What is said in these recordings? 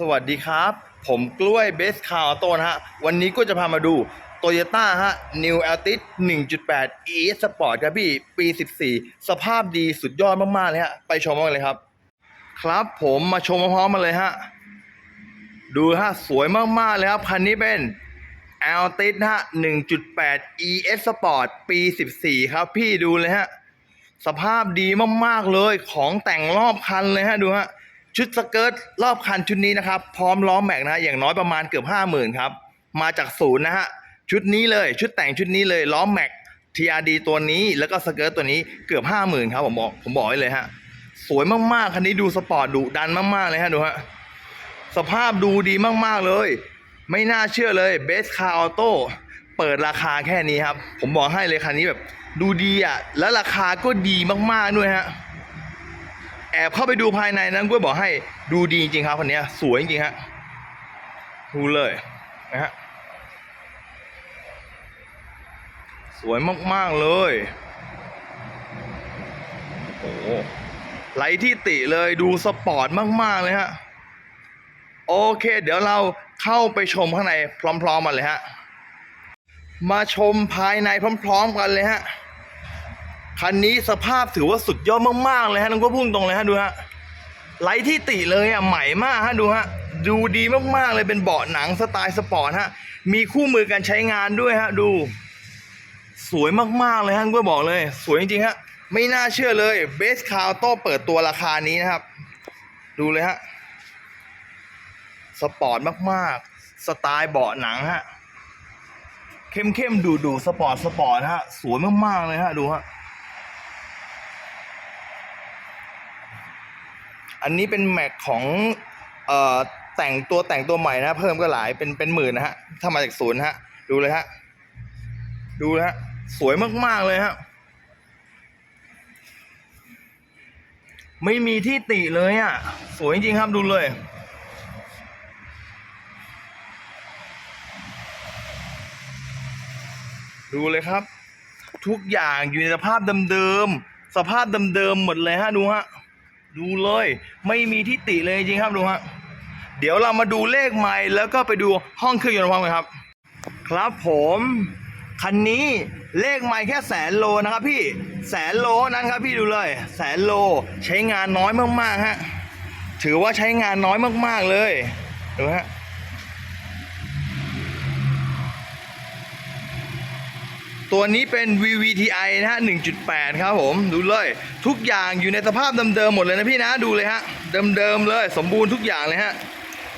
สวัสดีครับ ผมกล้วยเบสคาร์โตนะฮะ วันนี้ก็จะพามาดู Toyota ฮะ New Altis 1.8 e Sport ครับพี่ ปี 14 สภาพดีสุดยอดมาก ๆ เลยฮะ ไปชมกันเลยครับ ครับผมมาชมพร้อมๆมาเลยฮะ ดูฮะ สวยมาก ๆ เลยครับ คันนี้เป็น Altis ฮะ 1.8 e Sport ปี 14 ครับพี่ดูเลยฮะ สภาพดีมาก ๆ เลยของแต่งรอบคันเลยฮะ ดูฮะ ชุดสเกิร์ตรอบคันชุดนี้นะครับ พร้อมล้อแม็กนะฮะอย่างน้อยประมาณเกือบห้าหมื่นครับ มาจากศูนย์นะฮะ ชุดนี้เลยชุดแต่งชุดนี้เลยล้อแม็ก TRD ตัวนี้แล้วก็สเกิร์ตตัวนี้เกือบห้าหมื่นครับผมบอกผมบอกไว้เลยฮะ สวยมากๆ คันนี้ดูสปอร์ตดุดันมากๆเลยฮะดูฮะสภาพดูดีมากๆเลย ไม่น่าเชื่อเลยเบสคาร์ออโต้เปิดราคาแค่นี้ครับ ผมบอกให้เลยคันนี้แบบ ดูดีอะ แล้วราคาก็ดีมากๆด้วยฮะ แอบเข้าไปดูภายในนั้นก็บอกให้ดูดีจริงครับคันนี้สวยจริงฮะดูเลยนะฮะสวยมาก ๆ เลยโอ้โหไหลที่ติเลยดูสปอร์ตมาก ๆ เลยฮะ โอเค เดี๋ยวเราเข้าไปชมข้างในพร้อมๆกันเลยฮะ มาชมภายในพร้อม ๆ กันเลยฮะ คันนี้สภาพถือว่าสุดยอดมากๆเลยฮะน้องก็พุ่งตรงเลยฮะดูฮะไร้ที่ติเลยอะใหม่มากฮะดูฮะดูดีมากๆเลยเป็นเบาะหนังสไตล์สปอร์ตฮะมีคู่มือการใช้งานด้วยฮะดู สวยมากๆเลยฮะก็บอกเลย สวยจริงๆฮะไม่น่าเชื่อเลยเบสคาร์โต้เปิดตัวราคานี้นะครับ ดูเลยฮะสปอร์ตมากๆ สไตล์เบาะหนังฮะเข้มๆดูๆสปอร์ตสปอร์ตฮะ สวยมากๆเลยฮะดูฮะ อันนี้เป็นแม็กของเอ่อแต่งตัวแต่งตัวใหม่นะเพิ่มก็หลายเป็นเป็นหมื่นนะฮะถ้ามาจากศูนย์ฮะ ดูเลยฮะ ดูเลยฮะ สวยมาก ๆ เลยฮะ ไม่มีที่ติเลยอะ สวยจริงๆครับดูเลย ดูเลยครับ ทุกอย่างอยู่ในสภาพเดิมๆสภาพเดิมๆหมดเลยฮะ ดูฮะ ดูเลย ไม่มีที่ติเลยจริงครับดูฮะเดี๋ยวเรามาดูเลขไมล์แล้วก็ไปดูห้องเครื่องยนต์พร้อมกันครับ ครับผมคันนี้เลขไม่แค่แสนโลนะครับพี่แสนโลนั้นครับพี่ดูเลย แสนโลใช้งานน้อยมากๆฮะถือว่าใช้งานน้อยมากๆเลยดูฮะ ตัวนี้เป็น VVTi นะฮะ 1.8 ครับผม ดูเลย ทุกอย่างอยู่ในสภาพเดิมๆหมดเลยนะพี่นะ ดูเลยฮะ เดิมๆเลย สมบูรณ์ทุกอย่างเลยฮะ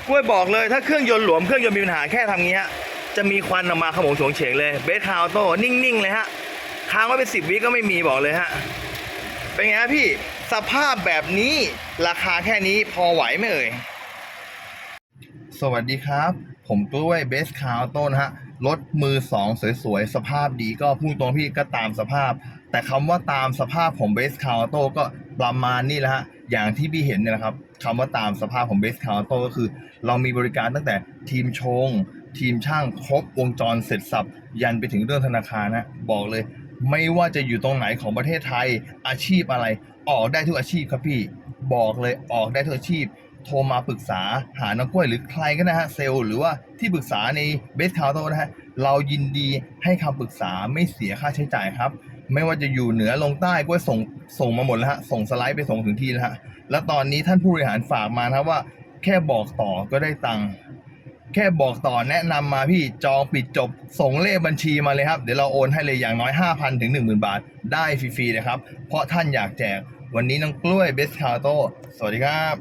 กล้วยบอกเลย ถ้าเครื่องยนต์หลวม เครื่องยนต์มีปัญหาแค่ทำงี้ฮะ จะมีควันออกมาขโมงโฉงเฉงเลย เบสคาร์โต้นิ่งๆ เลยฮะ ค้างไว้เป็นสิบวิก็ไม่มีบอกเลยฮะ เป็นไงฮะพี่ สภาพแบบนี้ ราคาแค่นี้พอไหวไหมเอ่ย สวัสดีครับ ผมกล้วยเบสคาร์โต้นะฮะรถมือสองสวยๆ สภาพดีก็พูดตรงพี่ก็ตามสภาพ แต่คำว่าตามสภาพของเบสคาร์โต้ก็ประมาณนี้แหละฮะอย่างที่พี่เห็นเนี่ยนะครับคำว่าตามสภาพของเบสคาร์โต้ก็คือ เรามีบริการตั้งแต่ทีมชง ทีมช่างครบวงจรเสร็จสับ ยันไปถึงเรื่องธนาคารนะบอกเลย ไม่ว่าจะอยู่ตรงไหนของประเทศไทยอาชีพอะไร ออกได้ทุกอาชีพครับพี่ บอกเลยออกได้ทุกอาชีพ โทรมาปรึกษาหาน้องกล้วยหรือใครก็นะฮะเซลล์หรือว่าที่ปรึกษาในเบสคาร์โตนะฮะเรายินดีให้คำปรึกษาไม่เสียค่าใช้จ่ายครับ ไม่ว่าจะอยู่เหนือลงใต้กล้วยส่งส่งมาหมดแล้วฮะส่งสไลด์ไปส่งถึงที่แล้วฮะแล้วตอนนี้ท่านผู้บริหารฝากมานะว่า แค่บอกต่อก็ได้ตังค์แค่บอกต่อแนะนำมาพี่จองปิดจบ ส่งเลขบัญชีมาเลยครับ เดี๋ยวเราโอนให้เลยอย่างน้อย 5,000 ถึง 10,000 บาท ได้ฟรีๆเลยครับ เพราะท่านอยากแจก วันนี้น้องกล้วยเบสคาร์โตสวัสดีครับ